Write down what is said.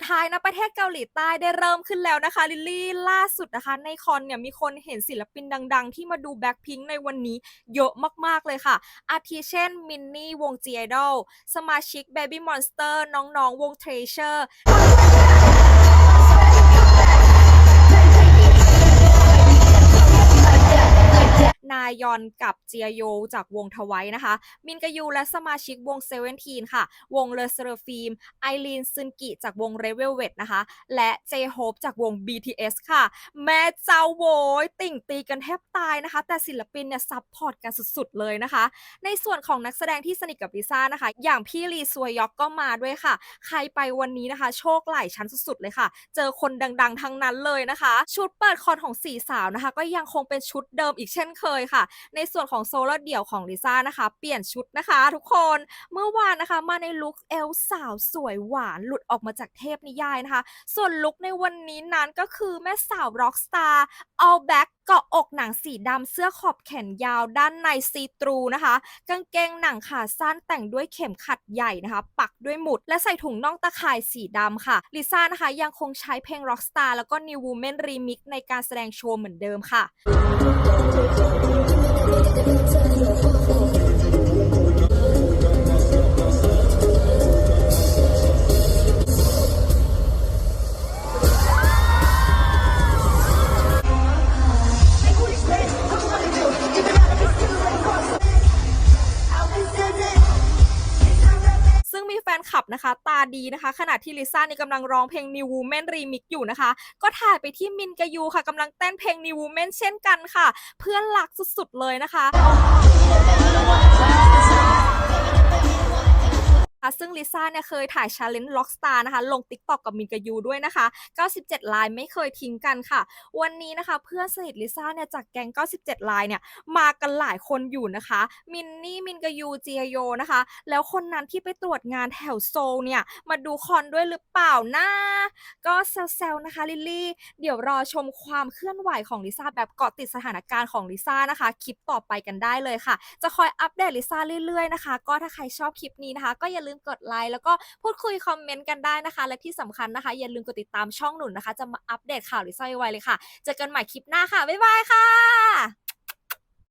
ประเทศเกาหลีใต้ได้เริ่มขึ้นแล้วนะคะลิลลี่ล่าสุดนะคะ ในคอนเนี่ยมีคนเห็นศิลปินดัง ๆ ที่มาดูแบ็คพิงในวันนี้เยอะมากๆเลยค่ะ อาทิเช่นมินนี่วงเจอดอลสมาชิก Baby Monster น้อง ๆ วงเทรเชอร์ ยอนกับเจียโยจากวงทวายนะคะ มินกยูและสมาชิกวงเซเว่นทีนค่ะ วงเลเซอร์ฟิล์มไอรีนซึนกิจากวงเรเวลเวทนะคะ และเจโฮปจากวง BTS ค่ะ แม่เจ้าโวยติ่งตีกันแทบตายนะคะ แต่ศิลปินเนี่ยซัพพอร์ตกันสุดๆเลยนะคะ ในส่วนของนักแสดงที่สนิทกับลิซ่านะคะ อย่างพี่ลีซวยยอกก็มาด้วยค่ะ ใครไปวันนี้นะคะ โชคไหลชั้นสุดๆเลยค่ะ เจอคนดังๆ ทั้งนั้นเลยนะคะ ชุดเปิดคอนของสี่สาวนะคะ ก็ยังคงเป็นชุดเดิมอีกเช่นเคยค่ะในส่วนของโซโล่เดี่ยวของลิซ่านะคะ เปลี่ยนชุดนะคะ ทุกคนเมื่อวานนะคะมาในลุคเอลสาวสวยหวานหลุดออกมาจากเทพนิยายนะคะ ส่วนลุคในวันนี้นั้นก็คือแม่สาวร็อกสตาร์ all black เกาะอกหนังสีดำเสื้อขอบแขนยาวด้านในซีตรูนะคะ กางเกงหนังขาสั้นแต่งด้วยเข็มขัดใหญ่นะคะ ปักด้วยหมุด และใส่ถุงน่องตะข่ายสีดำค่ะลิซ่านะคะยังคงใช้เพลง Rockstar แล้วก็ New Woman Remix ในการแสดงโชว์เหมือนเดิมค่ะ ฟนคลับนะคะ ตาดีนะคะ ขณะที่ลิซ่านี่กำลังร้องเพลง New Woman Remix อยู่นะคะ ก็ถ่ายไปที่มินกายูค่ะกำลังเต้นเพลง New Woman เช่นกันค่ะ เพื่อนรักสุดๆเลยนะคะค่ะ ซึ่งลิซ่าเนี่ยเคยถ่าย Challenge Rockstar นะคะ ลง TikTok กับมินกายูด้วยนะคะ 97 ลายไม่เคยทิ้งกันค่ะ วันนี้นะคะเพื่อนสนิทลิซ่าเนี่ยจากแก๊ง 97 ลายเนี่ยมากันหลายคนอยู่นะคะ มินนี่ มินกายูเจียโยนะคะ แล้วคนนั้นที่ไปตรวจงานแถวโซลเนี่ยมาดูคอนด้วยหรือเปล่านะก็แซวๆนะคะลิลลี่ เดี๋ยวรอชมความเคลื่อนไหวของลิซ่าแบบเกาะติดสถานการณ์ของลิซ่านะคะ คลิปต่อไปกันได้เลยค่ะ จะคอยอัปเดตลิซ่าเรื่อยๆนะคะ ก็ถ้าใครชอบคลิปนี้นะคะ ก็อย่าลืมกดไลค์แล้วก็พูดคุยคอมเมนต์กันได้นะคะ และที่สำคัญนะคะ อย่าลืมกดติดตามช่องหนุนนะคะ จะมาอัปเดตข่าวลิซ่าไวเลยค่ะ เจอกันใหม่คลิปหน้าค่ะ บ๊ายบายค่ะ